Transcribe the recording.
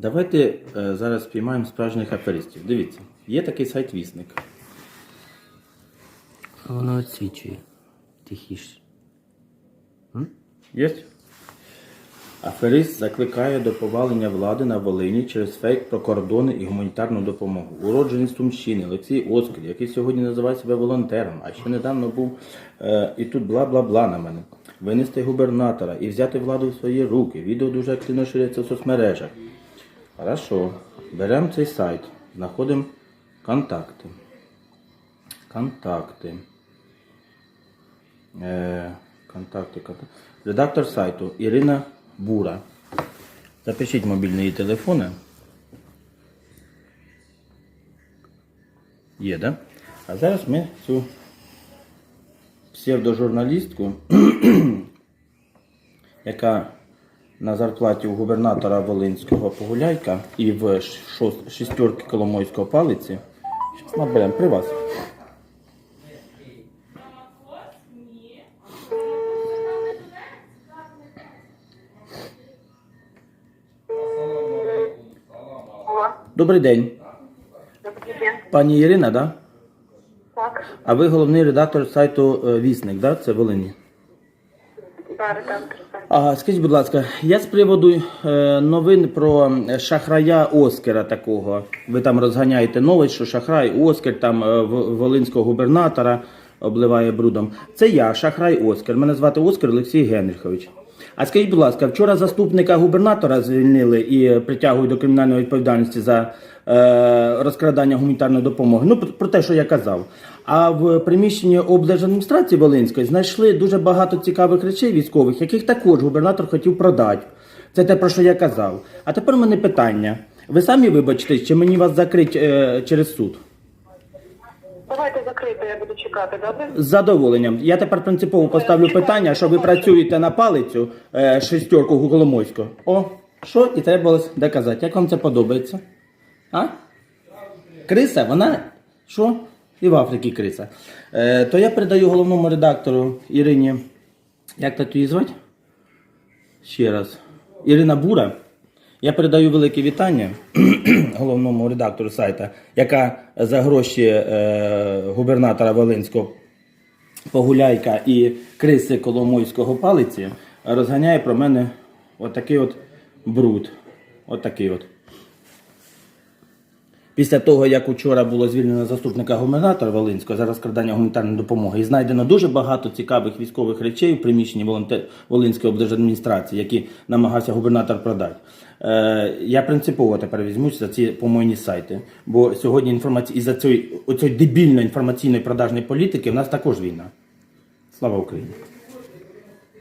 Давайте е, зараз спіймаємо справжніх аферистів. Дивіться, є такий сайт Вісник. Воно освічує. Тихіше. Є? Аферист закликає до повалення влади на Волині через фейк про кордони і гуманітарну допомогу. Уродженець Сумщини Олексій Оскар, який сьогодні називає себе волонтером, а ще недавно був е, і тут бла-бла-бла на мене. Винести губернатора і взяти владу в свої руки. Відео дуже активно ширяться в соцмережах. Хорошо. Беремо цей сайт, знаходимо контакти. Контакти. Е, контакти, контакти. Редактор сайту Ірина Бура. Запишіть мобільні телефони. Є, да? А зараз ми цю псевдожурналістку, яка на зарплаті у губернатора Волинського Погуляйка і в шістерки Коломойського палиці. Зараз наберемо при вас. Добрий день. добрий день. Пані Ірина, да? Так, А ви головний редактор сайту е, Вісник, да? Це Волині. да, редактор. Ага, скажіть, будь ласка, я з приводу е, новин про е, шахрая Оскара такого. Ви там розганяєте новость, що шахрай Оскар там е, волинського губернатора обливає брудом. Це я, шахрай Оскар. Мене звати Оскар Олексій Генрихович. А скажіть, будь ласка, вчора заступника губернатора звільнили і притягують до кримінальної відповідальності за е, розкрадання гуманітарної допомоги. Ну, про- те, що я казав. А в приміщенні облдержадміністрації Волинської знайшли дуже багато цікавих речей військових, яких також губернатор хотів продати. Це те, про що я казав. А тепер у мене питання. Ви самі вибачте, чи мені вас закрить е, через суд? Давайте закрити, я буду чекати, добре? З задоволенням. Я тепер принципово поставлю питання, що ви працюєте на палицю е, шестерку Коломойського. О, що і треба було доказати. Як вам це подобається? А? Криса, вона що? І в Африці криса. Е, то я передаю головному редактору Ірині. Як так її звати? Ще раз. Ірина Бура. Я передаю велике вітання головному редактору сайта, яка за гроші е, губернатора Волинського Погуляйка і Криси Коломойського палиці розганяє про мене отакий от бруд. Отакий от. Після того, як учора було звільнено заступника губернатора Волинського за розкрадання гуманітарної допомоги, і знайдено дуже багато цікавих військових речей в приміщенні волонтер... Волинської облдержадміністрації, які намагався губернатор продати. Е, я принципово тепер візьмусь за ці помойні сайти. Бо сьогодні інформації із-за цієї оцієї дебільної інформаційної продажної політики в нас також війна. Слава Україні!